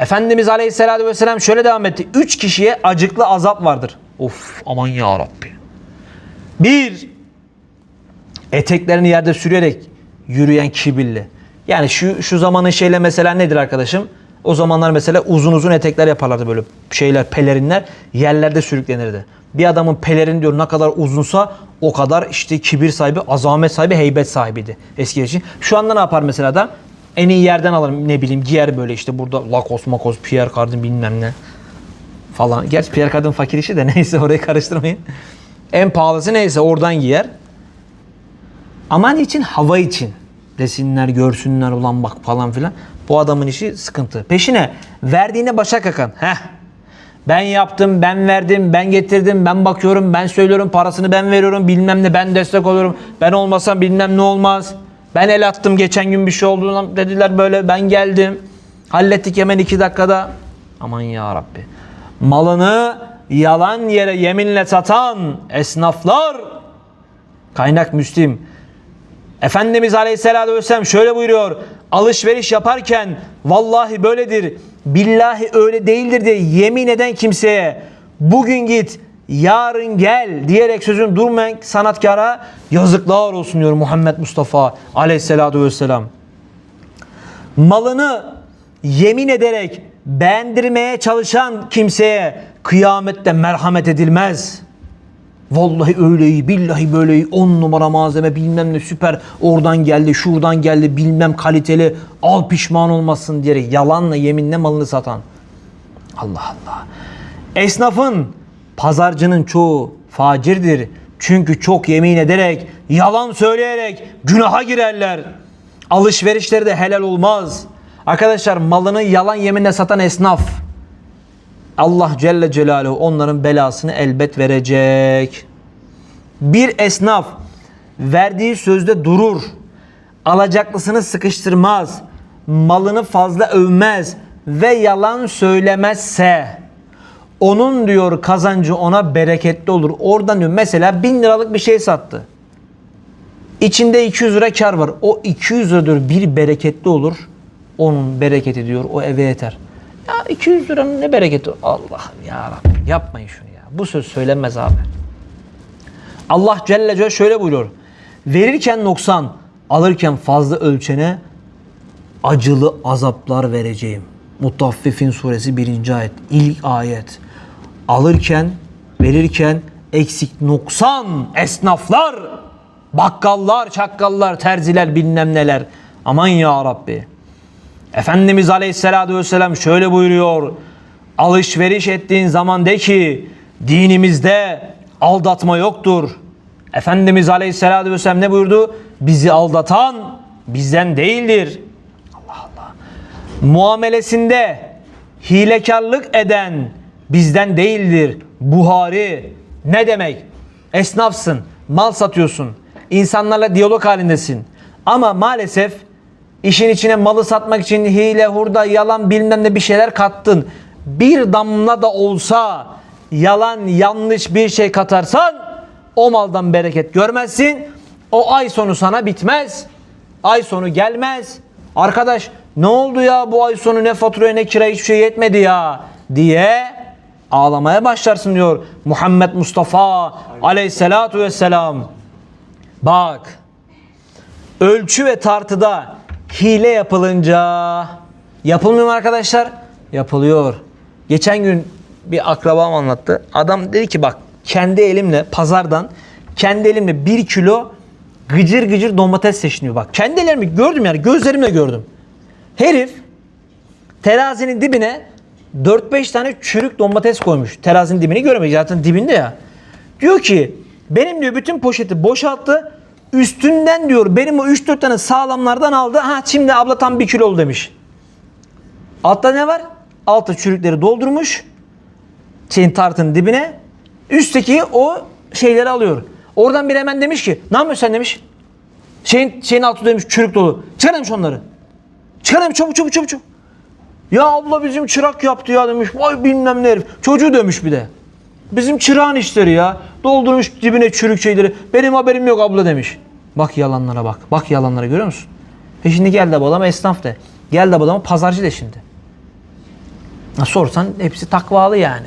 Efendimiz Aleyhisselatü Vesselam şöyle devam etti. Üç kişiye acıklı azap vardır. Of aman ya Rabbi. Bir, eteklerini yerde sürerek yürüyen kibirli. Yani şu şu zamanın şeyle mesela nedir arkadaşım? O zamanlar mesela uzun uzun etekler yaparlardı böyle şeyler pelerinler yerlerde sürüklenirdi. Bir adamın pelerin diyor ne kadar uzunsa o kadar işte kibir sahibi, azamet sahibi, heybet sahibiydi eski için. Şu anda ne yapar mesela adam? En iyi yerden alır ne bileyim giyer böyle işte burada Lacoste, Makos, Pierre Cardin bilmem ne falan. Gerçi Pierre Cardin fakir işi de neyse orayı karıştırmayın. En pahalısı neyse oradan giyer. Aman için hava için desinler görsünler ulan bak falan filan. Bu adamın işi sıkıntı. Peşine verdiğine başa kakan. Heh. Ben yaptım, ben verdim, ben getirdim, ben bakıyorum, ben söylüyorum, parasını ben veriyorum, bilmem ne, ben destek oluyorum. Ben olmasam bilmem ne olmaz. Ben el attım geçen gün bir şey oldu lan dediler böyle ben geldim. Hallettik hemen iki dakikada. Aman ya Rabbi. Malını yalan yere yeminle satan esnaflar Kaynak Müslim. Efendimiz Aleyhisselatü Vesselam şöyle buyuruyor. Alışveriş yaparken vallahi böyledir, billahi öyle değildir diye yemin eden kimseye bugün git, yarın gel diyerek sözün durmayan sanatkara yazıklar olsun diyor Muhammed Mustafa Aleyhisselatü Vesselam. Malını yemin ederek beğendirmeye çalışan kimseye kıyamette merhamet edilmez. Vallahi öyle iyi, billahi böyle iyi, on numara malzeme bilmem ne süper, oradan geldi, şuradan geldi, bilmem kaliteli, al pişman olmasın diyerek yalanla yeminle malını satan. Allah Allah. Esnafın, pazarcının çoğu facirdir. Çünkü çok yemin ederek, yalan söyleyerek günaha girerler. Alışverişleri de helal olmaz. Arkadaşlar malını yalan yeminle satan esnaf, Allah Celle Celaluhu onların belasını elbet verecek. Bir esnaf verdiği sözde durur. Alacaklısını sıkıştırmaz. Malını fazla övmez ve yalan söylemezse onun diyor kazancı ona bereketli olur. Oradan diyor mesela bin liralık bir şey sattı. İçinde 200 lira kar var. O 200 lira diyor bir bereketli olur. Onun bereketi diyor o eve yeter. Ya 200 liranın ne bereketi? Allah'ım ya Rabbi yapmayın şunu ya. Bu söz söylenmez abi. Allah Celle Celle şöyle buyuruyor. Verirken noksan, alırken fazla ölçene acılı azaplar vereceğim. Mutaffifin suresi 1. ayet. İlk ayet. Alırken, verirken eksik noksan esnaflar, bakkallar, çakkallar, terziler bilmem neler. Aman ya Rabbi. Efendimiz Aleyhisselatü Vesselam şöyle buyuruyor. Alışveriş ettiğin zaman de ki dinimizde aldatma yoktur. Efendimiz Aleyhisselatü Vesselam ne buyurdu? Bizi aldatan bizden değildir. Allah Allah. Muamelesinde hilekarlık eden bizden değildir. Buhari ne demek? Esnafsın, mal satıyorsun, insanlarla diyalog halindesin. Ama maalesef İşin içine malı satmak için hile, hurda, yalan bilmem ne bir şeyler kattın. Bir damla da olsa yalan, yanlış bir şey katarsan o maldan bereket görmezsin. O ay sonu sana bitmez. Ay sonu gelmez. Arkadaş ne oldu ya bu ay sonu ne faturaya ne kira hiçbir şey yetmedi ya diye ağlamaya başlarsın diyor Muhammed Mustafa aleyhissalatu vesselam. Bak ölçü ve tartıda hile yapılınca yapılmıyor mu arkadaşlar? Yapılıyor. Geçen gün bir akrabam anlattı. Adam dedi ki bak kendi elimle pazardan kendi elimle bir kilo gıcır gıcır domates seçiniyor bak. Kendi ellerimle gördüm yani gözlerimle gördüm. Herif terazinin dibine 4-5 tane çürük domates koymuş. Terazinin dibini göremeyiz zaten dibinde ya. Diyor ki benim diyor bütün poşeti boşalttı. Üstünden diyor benim o 3-4 tane sağlamlardan aldı. Ha şimdi abla tam 1 kilo oldu demiş. Altta ne var? Altta çürükleri doldurmuş. Şeyin tartının dibine. Üstteki o şeyleri alıyor. Oradan bir hemen demiş ki ne yapıyorsun sen demiş. Şeyin, şeyin altı demiş çürük dolu. Çıkar demiş onları. Çıkar demiş çabuk çabuk çabuk çabuk. Ya abla bizim çırak yaptı ya demiş. Vay bilmem ne herif. Çocuğu demiş bir de. Bizim çırağın işleri ya. Doldurmuş dibine çürük şeyleri. Benim haberim yok abla demiş. Bak yalanlara bak. Bak yalanlara görüyor musun? E şimdi gel de bu adama esnaf de. Gel de bu adama pazarcı de şimdi. Ha, Sorsan hepsi takvalı yani.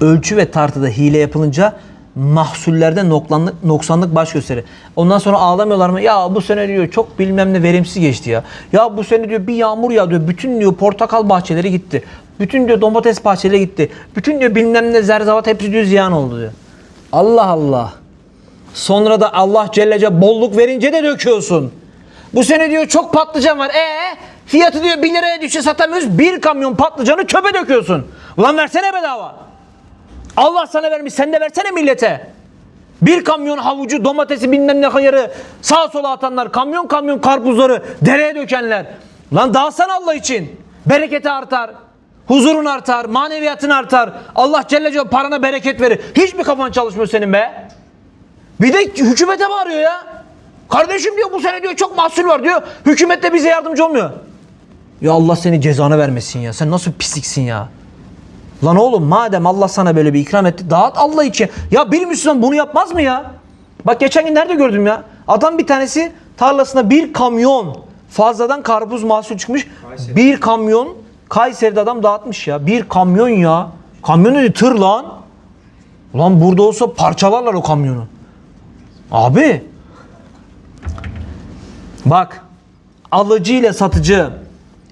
Ölçü ve tartıda hile yapılınca mahsullerde noksanlık, noksanlık baş gösterir. Ondan sonra ağlamıyorlar mı? Ya bu sene diyor çok bilmem ne verimsiz geçti ya. Ya bu sene diyor bir yağmur yağdı. Bütün diyor portakal bahçeleri gitti. Bütün diyor domates bahçeleri gitti. Bütün diyor bilmem ne zerzavat hepsi diyor ziyan oldu diyor. Allah Allah. Sonra da Allah Celle Celle bolluk verince de döküyorsun. Bu sene diyor çok patlıcan var. E fiyatı diyor 1 liraya düşe satamıyoruz. Bir kamyon patlıcanı çöpe döküyorsun. Ulan versene bedava. Allah sana vermiş sen de versene millete. Bir kamyon havucu, domatesi bilmem ne hayırı sağa sola atanlar, kamyon kamyon karpuzları dereye dökenler. Lan dağıtsana Allah için. Bereketi artar. Huzurun artar, maneviyatın artar. Allah Celle Celle parana bereket verir. Hiç mi kafan çalışmıyor senin be? Bir de hükümete bağırıyor ya. Kardeşim diyor bu sene diyor çok mahsul var diyor. Hükümet de bize yardımcı olmuyor. Ya Allah seni cezanı vermesin ya. Sen nasıl pisliksin ya. Lan oğlum madem Allah sana böyle bir ikram etti dağıt Allah için. Ya bir Müslüman bunu yapmaz mı ya? Bak geçen gün nerede gördüm ya? Adam bir tanesi tarlasına bir kamyon fazladan karpuz mahsul çıkmış. Bir kamyon Kayseri'de adam dağıtmış ya. Bir kamyon ya. Kamyon dedi tır lan. Ulan burada olsa parçalarlar o kamyonu. Abi. Bak. Alıcı ile satıcı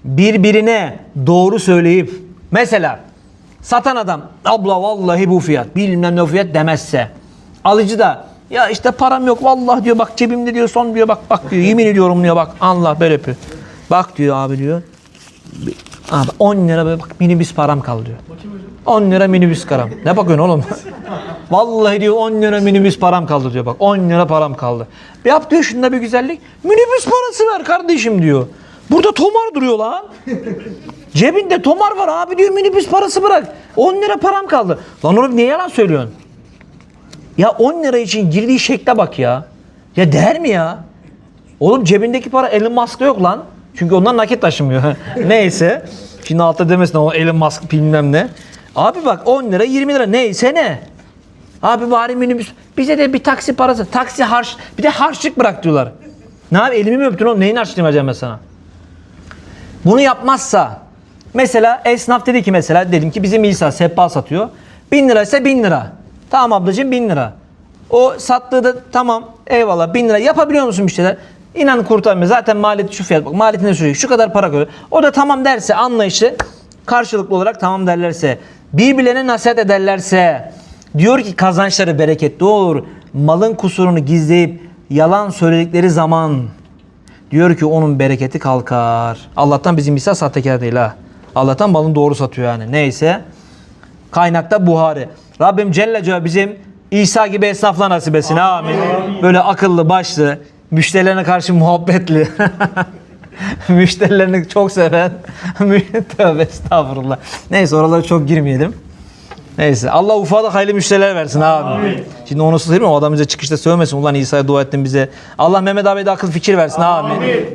birbirine doğru söyleyip mesela satan adam abla vallahi bu fiyat bilmem ne fiyat demezse alıcı da ya işte param yok vallahi diyor bak cebimde diyor son diyor bak bak diyor yemin ediyorum diyor bak Allah böyle yapıyor. Bak diyor abi diyor. Abi 10 lira böyle bak minibüs param kaldı diyor. 10 lira minibüs param. Ne bakıyorsun oğlum? Vallahi diyor 10 lira minibüs param kaldı diyor bak. 10 lira param kaldı. Yap diyor şunda bir güzellik. Minibüs parası ver kardeşim diyor. Burada tomar duruyor lan. Cebinde tomar var abi diyor minibüs parası bırak. 10 lira param kaldı. Lan oğlum niye yalan söylüyorsun? Ya 10 lira için girdiği şekle bak ya. Ya değer mi ya? Oğlum cebindeki para Elon Musk'ta yok lan. Çünkü ondan nakit taşımıyor. Neyse. Şimdi altta demesin o Elon Musk bilmem ne. Abi bak 10 lira 20 lira neyse ne. Abi bari minibüs. Bize de bir taksi parası. Taksi harç. Bir de harçlık bırak diyorlar. Ne abi elimi mi öptün oğlum? Neyin harçlığını vereceğim sana? Bunu yapmazsa mesela esnaf dedi ki mesela dedim ki bizim İsa sehpa satıyor. 1000 lira ise 1000 lira. Tamam ablacığım 1000 lira. O sattığı da tamam eyvallah 1000 lira yapabiliyor musun bir şeyler? İnan kurtarmıyor. Zaten maliyeti şu fiyat bak maliyetine söylüyor. Şu kadar para koyuyor. O da tamam derse anlayışı karşılıklı olarak tamam derlerse birbirlerine nasihat ederlerse diyor ki kazançları bereketli olur. Malın kusurunu gizleyip yalan söyledikleri zaman Diyor ki onun bereketi kalkar. Allah'tan bizim İsa sahtekar değil ha. Allah'tan malını doğru satıyor yani. Neyse. Kaynakta Buhari. Rabbim Celle Celle bizim İsa gibi esnafla nasip etsin. Amin. Amin. Böyle akıllı, başlı, müşterilerine karşı muhabbetli. müşterilerini çok seven. Tövbe estağfurullah. Neyse oralara çok girmeyelim. Neyse. Allah ufada hayırlı müşteriler versin abi. Amin. Şimdi onu sıyırma o adam bize çıkışta sövmesin. Ulan İsa'ya dua ettin bize. Allah Mehmet abiye de akıl fikir versin. Amin. Amin.